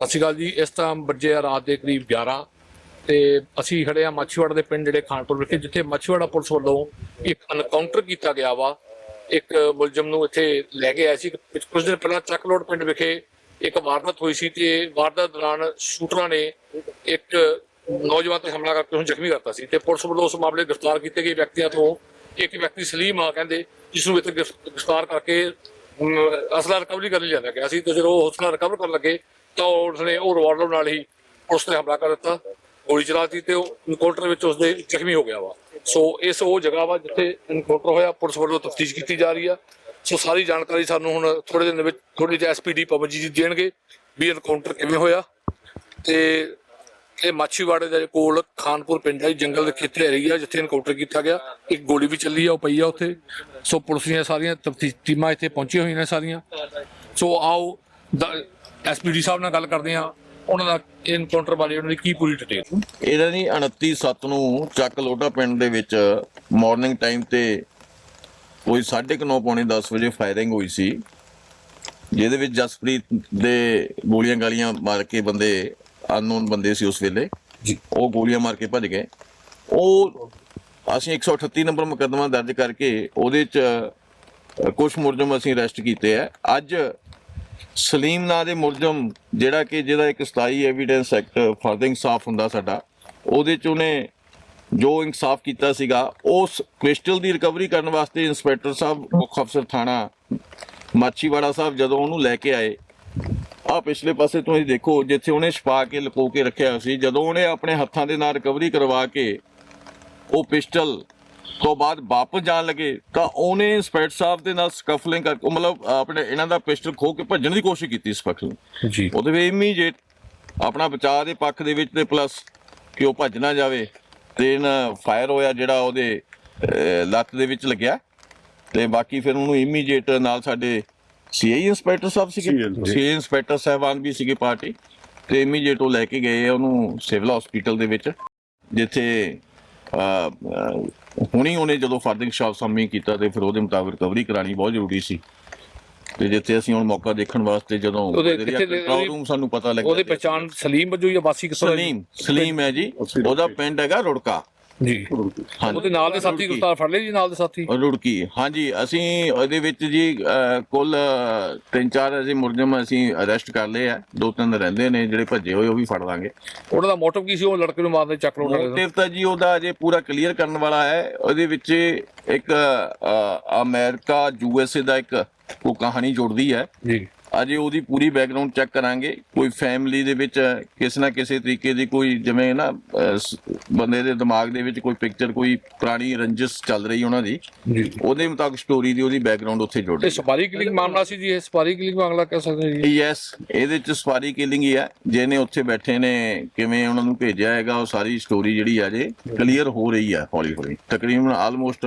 ਸਤਿ ਸ਼੍ਰੀ ਅਕਾਲ ਜੀ ਇਸ ਤਰ੍ਹਾਂ ਵੱਜੇ ਆ ਰਾਤ ਦੇ ਕਰੀਬ 11 ਤੇ ਅਸੀਂ ਖੜੇ ਆ ਮੱਛੀਵਾੜਾ ਦੇ ਪਿੰਡ ਜਿਹੜੇ ਖਾਨਪੁਰ ਵਿਖੇ ਜਿੱਥੇ ਮੱਛੀਵਾੜਾ ਪੁਲਿਸ ਵੱਲੋਂ ਇੱਕ ਐਨਕਾਊਂਟਰ ਕੀਤਾ ਗਿਆ ਵਾ। ਇੱਕ ਮੁਲਜ਼ਮ ਨੂੰ ਇੱਥੇ ਲੈ ਕੇ ਆਏ ਸੀ। ਕੁਝ ਦਿਨ ਪਹਿਲਾਂ ਚੱਕਲੋਡ ਪਿੰਡ ਵਿਖੇ ਇੱਕ ਵਾਰਦਾਤ ਹੋਈ ਸੀ ਤੇ ਵਾਰਦਾਤ ਦੌਰਾਨ ਸ਼ੂਟਰਾਂ ਨੇ ਇੱਕ ਨੌਜਵਾਨ ਤੇ ਹਮਲਾ ਕਰਕੇ ਉਹਨੂੰ ਜ਼ਖਮੀ ਕਰਤਾ ਸੀ ਤੇ ਪੁਲਿਸ ਵੱਲੋਂ ਉਸ ਮਾਮਲੇ ਗ੍ਰਿਫਤਾਰ ਕੀਤੇ ਗਏ ਵਿਅਕਤੀਆਂ ਤੋਂ ਇੱਕ ਵਿਅਕਤੀ ਸਲੀਮ ਆ ਕਹਿੰਦੇ ਜਿਸ ਨੂੰ ਇੱਥੇ ਗ੍ਰਿਫਤਾਰ ਕਰਕੇ ਅਮ, ਅਸਲਾ ਰਿਕਵਰੀ ਕਰਨ ਲਈ ਲਿਆਂਦਾ ਗਿਆ ਸੀ ਤੇ ਜਦੋਂ ਉਹ ਹੌਸਲਾ ਰਿਕਵਰ ਕਰਨ ਲੱਗੇ ਤਾਂ ਉਸਨੇ ਉਹ ਰਿਵਾਲਵਰ ਨਾਲ ਹੀ ਉਸ ਤੇ ਹਮਲਾ ਕਰ ਦਿੱਤਾ। ਗੋਲੀ ਚਲਾ ਦਿੱਤੀ ਤੇ ਉਹ ਇਨਕਾਊਂਟਰ ਵਿੱਚ ਉਸਦੇ ਜ਼ਖਮੀ ਹੋ ਗਿਆ ਵਾ। ਸੋ ਇਸ ਉਹ ਜਗ੍ਹਾ ਵਾ ਜਿੱਥੇ ਇਨਕਾਊਂਟਰ ਹੋਇਆ, ਪੁਲਿਸ ਵੱਲੋਂ ਤਫਤੀਸ਼ ਕੀਤੀ ਜਾ ਰਹੀ ਆ। ਸੋ ਸਾਰੀ ਜਾਣਕਾਰੀ ਸਾਨੂੰ ਹੁਣ ਥੋੜੇ ਦਿਨ ਵਿੱਚ ਥੋੜੀ ਜਿਹੀ ਐਸਪੀਡੀ ਪਵਨਜੀ ਜੀ ਦੇਣਗੇ ਵੀ ਇਨਕਾਊਂਟਰ ਕਿਵੇਂ ਹੋਇਆ। ਤੇ ਇਹ ਮਾਛੀਵਾੜੇ ਦੇ ਕੋਲ ਖਾਨਪੁਰ ਪਿੰਡ ਹੈ ਜੰਗਲ ਦੇ ਖੇਤੇ ਏਰੀਆ ਜਿੱਥੇ ਇਨਕਾਊਂਟਰ ਕੀਤਾ ਗਿਆ। ਇੱਕ ਗੋਲੀ ਵੀ ਚੱਲੀ ਆ, ਉਹ ਪਈ ਆ ਉੱਥੇ। ਸੋ ਪੁਲਿਸ ਦੀਆਂ ਸਾਰੀਆਂ ਤਫਤੀਸ਼ ਟੀਮਾਂ ਇੱਥੇ ਪਹੁੰਚੀਆਂ ਹੋਈਆਂ ਨੇ ਸਾਰੀਆਂ। ਸੋ ਆਓ ਐਸਪੀਡੀ ਸਾਹਿਬ ਨਾਲ ਗੱਲ ਕਰਦੇ ਆ ਉਹਨਾਂ ਦਾ ਇਨਕਾਊਂਟਰ ਬਾਰੇ ਉਹਨਾਂ ਦੀ ਕੀ ਪੂਰੀ ਡਿਟੇਲ ਇਹਨਾਂ ਦੀ 29 ਸੱਤ ਨੂੰ ਚੱਕ ਲੋਟਾ ਪਿੰਡ ਦੇ ਵਿੱਚ ਮਾਰਨਿੰਗ ਟਾਈਮ ਤੇ ਕੋਈ 9:30 ਪੌਣੇ 10 ਵਜੇ ਫਾਇਰਿੰਗ ਹੋਈ ਸੀ। ਜਿਹਦੇ ਵਿੱਚ ਜਸਪ੍ਰੀਤ ਦੇ ਗੋਲੀਆਂ ਗਾਲੀਆਂ ਮਾਰ ਕੇ ਬੰਦੇ ਅਨਨੋਨ ਬੰਦੇ ਸੀ ਉਸ ਵੇਲੇ। ਉਹ ਗੋਲੀਆਂ ਮਾਰ ਕੇ ਭੱਜ ਗਏ। ਉਹ ਅਸੀਂ 138 ਨੰਬਰ ਮੁਕੱਦਮਾ ਦਰਜ ਕਰਕੇ ਉਹਦੇ ਚ ਕੁਝ ਮੁਲਜ਼ਮ ਅਸੀਂ ਅਰੈਸਟ ਕੀਤੇ ਆ। ਅੱਜ ਸਲੀਮ ਨਾਂ ਦੇ ਮੁਲਜ਼ਮ ਜਿਹੜਾ ਕਿ ਜਿਹਦਾ ਇੱਕ 27 ਐਵੀਡੈਂਸ ਐਕਟ ਫਰਦ ਇਨਸਾਫ ਹੁੰਦਾ ਸਾਡਾ, ਉਹਦੇ ਚ ਉਹਨੇ ਜੋ ਇਨਸਾਫ ਕੀਤਾ ਸੀਗਾ, ਉਸ ਕ੍ਰਿਸਟਲ ਦੀ ਰਿਕਵਰੀ ਕਰਨ ਵਾਸਤੇ ਇੰਸਪੈਕਟਰ ਸਾਹਿਬ, ਮੁੱਖ ਅਫਸਰ ਥਾਣਾ ਮਾਛੀਵਾੜਾ ਸਾਹਿਬ ਜਦੋਂ ਉਹਨੂੰ ਲੈ ਕੇ ਆਏ ਆ ਪਿਛਲੇ ਪਾਸੇ ਤੁਸੀਂ ਦੇਖੋ, ਜਿੱਥੇ ਉਹਨੇ ਛਪਾ ਕੇ ਲੁਕੋ ਕੇ ਰੱਖਿਆ ਸੀ, ਜਦੋਂ ਉਹਨੇ ਆਪਣੇ ਹੱਥਾਂ ਦੇ ਨਾਲ ਰਿਕਵਰੀ ਕਰਵਾ ਕੇ ਉਹ ਪਿਸਟਲ ਤੋਂ ਬਾਅਦ ਵਾਪਸ ਜਾਣ ਲੱਗੇ ਤਾਂ ਉਹਨੇ ਇੰਸਪੈਕਟਰ ਸਾਹਿਬ ਦੇ ਨਾਲ ਸਕਫਲਿੰਗ ਕਰਕੇ ਮਤਲਬ ਆਪਣੇ ਇਹਨਾਂ ਦਾ ਪਿਸਟਲ ਖੋ ਕੇ ਭੱਜਣ ਦੀ ਕੋਸ਼ਿਸ਼ ਕੀਤੀ ਸਕਫਲਿੰਗ ਜੀ। ਉਹਦੇ ਵਿੱਚ ਇਮੀਡੀਏਟ ਆਪਣਾ ਬਚਾਅ ਦੇ ਪੱਖ ਦੇ ਵਿੱਚ ਤੇ ਪਲੱਸ ਕਿ ਉਹ ਭੱਜ ਨਾ ਜਾਵੇ ਤੇ ਇਹਨਾਂ ਫਾਇਰ ਹੋਇਆ ਜਿਹੜਾ ਉਹਦੇ ਲੱਤ ਦੇ ਵਿੱਚ ਲੱਗਿਆ। ਤੇ ਬਾਕੀ ਫਿਰ ਉਹਨੂੰ ਇਮੀਡੀਏਟ ਨਾਲ ਸਾਡੇ ਸੀਆਈ ਇੰਸਪੈਕਟਰ ਸਾਹਿਬ ਸੀਗੇ। CI inspector. ਸਾਹਿਬਾਨ ਵੀ ਸੀਗੇ ਪਾਰਟੀ। ਤੇ ਇਮੀਡੀਏਟ ਉਹ ਲੈ ਕੇ ਗਏ ਉਹਨੂੰ ਸਿਵਲ ਹਸਪੀਟਲ ਦੇ ਵਿੱਚ ਜਿੱਥੇ ਹੁਣੀ ਉਹਨੇ ਜਦੋਂ ਫਰਦਿੰਗ ਸ਼ਾਪ ਸਾਮੀ ਕੀਤਾ ਤੇ ਫਿਰ ਉਹਦੇ ਮੁਤਾਬਕ ਰਿਕਵਰੀ ਕਰਾਣੀ ਬਹੁਤ ਜ਼ਰੂਰੀ ਸੀ। ਤੇ ਜਿੱਥੇ ਅਸੀਂ ਹੁਣ ਮੌਕਾ ਦੇਖਣ ਵਾਸਤੇ ਜਦੋਂ ਕੰਟਰੋਲ ਰੂਮ ਸਾਨੂੰ ਪਤਾ ਲੱਗਿਆ ਉਹਦੀ ਪਛਾਣ ਸਲੀਮ ਵਜੋਂ ਜਾਂ ਵਾਸੀ ਕਿਸੋ ਸਲੀਮ ਸਲੀਮ ਹੈ ਜੀ। ਉਹਦਾ ਪਿੰਡ ਹੈਗਾ ਰੁੜਕਾ। ਜੀ। ਉਹਦੇ ਨਾਲ ਦੇ ਸਾਥੀ ਗ੍ਰਿਫਤਾਰ ਫੜ ਲਏ ਜੀ ਨਾਲ ਦੇ ਸਾਥੀ। ਰੁੜਕੀ ਹਾਂਜੀ ਅਸੀਂ ਉਹਦੇ ਵਿੱਚ ਜੀ ਕੁੱਲ ਤਿੰਨ ਚਾਰ ਅਸੀਂ ਮੁਲਜ਼ਮ ਅਸੀਂ ਅਰੈਸਟ ਕਰ ਲਏ ਆ। ਦੋ ਤਿੰਨ ਰਹਿੰਦੇ ਨੇ ਜਿਹੜੇ ਭੱਜੇ ਹੋਏ ਉਹ ਵੀ ਫੜ ਲਾਂਗੇ। ਉਹਨਾਂ ਦਾ ਮੋਟਿਵ ਕੀ ਸੀ? ਉਹ ਲੜਕੇ ਨੂੰ ਮਾਰਦੇ ਚੱਕ ਲੋਟਾ ਮੋਟਿਵ ਤਾਂ ਜੀ ਉਹਦਾ ਅਜੇ ਪੂਰਾ ਕਲੀਅਰ ਕਰਨ ਵਾਲਾ ਹੈ। ਉਹਦੇ ਵਿੱਚ ਇੱਕ ਅਮਰੀਕਾ ਯੂਐਸਏ ਦਾ ਇੱਕ ਉਹ ਕਹਾਣੀ ਜੁੜਦੀ ਹੈ। ਜੀ। ਅਜੇ ਉਹਦੀ ਪੂਰੀ ਬੈਕਗ੍ਰਾਉਂਡ ਚੈੱਕ ਕਰਾਂਗੇ। ਕੋਈ ਫੈਮਿਲੀ ਦੇ ਵਿੱਚ ਕਿਸੇ ਨਾ ਕਿਸੇ ਤਰੀਕੇ ਦੀ ਕੋਈ ਜਿਵੇਂ ਨਾ ਬੰਦੇ ਦੇ ਦਿਮਾਗ ਦੇ ਵਿੱਚ ਕੋਈ ਪਿਕਚਰ ਕੋਈ ਪੁਰਾਣੀ ਰੰਜਿਸ਼ ਚੱਲ ਰਹੀ ਉਹਨਾਂ ਦੀ ਜੀ। ਉਹਦੇ ਮੁਤਾਬਕ ਸਟੋਰੀ ਦੀ ਉਹਦੀ ਬੈਕਗ੍ਰਾਉਂਡ ਉੱਥੇ ਜੁੜ ਇਹ ਸਪਾਰੀ ਕਿਲਿੰਗ ਮਾਮਲਾ ਸੀ ਜੀ ਇਹ ਸਪਾਰੀ ਕਿਲਿੰਗ ਮਾਮਲਾ ਕਹਿ ਸਕਦੇ ਜੀ? ਯੈਸ ਇਹਦੇ ਚ ਸਵਾਰੀ ਕਿਲਿੰਗ ਹੀ ਹੈ। ਜਿਹਨੇ ਉੱਥੇ ਬੈਠੇ ਨੇ ਕਿਵੇਂ ਉਹਨਾਂ ਨੂੰ ਭੇਜਿਆ ਹੈਗਾ ਉਹ ਸਾਰੀ ਸਟੋਰੀ ਜਿਹੜੀ ਆ ਜੇ ਕਲੀਅਰ ਹੋ ਰਹੀ ਹੈ ਹੌਲੀ ਹੌਲੀ ਤਕਰੀਬਨ ਆਲਮੋਸਟ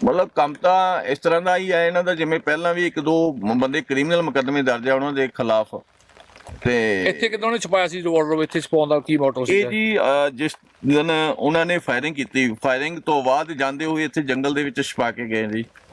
ਮਤਲਬ ਕੰਮ ਤਾਂ ਇਸ ਤਰ੍ਹਾਂ ਦਾ ਹੀ ਹੈ ਇਹਨਾਂ ਦਾ ਜਿਵੇਂ ਪਹਿਲਾਂ ਵੀ ਇੱਕ ਦੋ ਬੰਦੇ ਕ੍ਰਿਮੀਨਲ ਮੁਕੱਦਮੇ ਦਰਜ ਆ ਉਹਨਾਂ ਦੇ ਖਿਲਾਫ ਤੇ ਇੱਥੇ ਕਿਦੋਂ ਨੇ ਛਪਾਇਆ ਸੀ ਰਿਵਾਲਵਰ ਇੱਥੇ ਛਪਾਉਣ ਦਾ ਕੀ ਮੋਟਿਵ ਸੀ ਇਹ ਜੀ ਜਿਸ ਦਿਨ ਉਹਨਾਂ ਨੇ ਫਾਇਰਿੰਗ ਕੀਤੀ ਫਾਇਰਿੰਗ ਤੋਂ ਬਾਅਦ ਜਾਂਦੇ ਹੋਏ ਇੱਥੇ ਜੰਗਲ ਦੇ ਵਿੱਚ ਛਪਾ ਕੇ ਗਏ ਜੀ।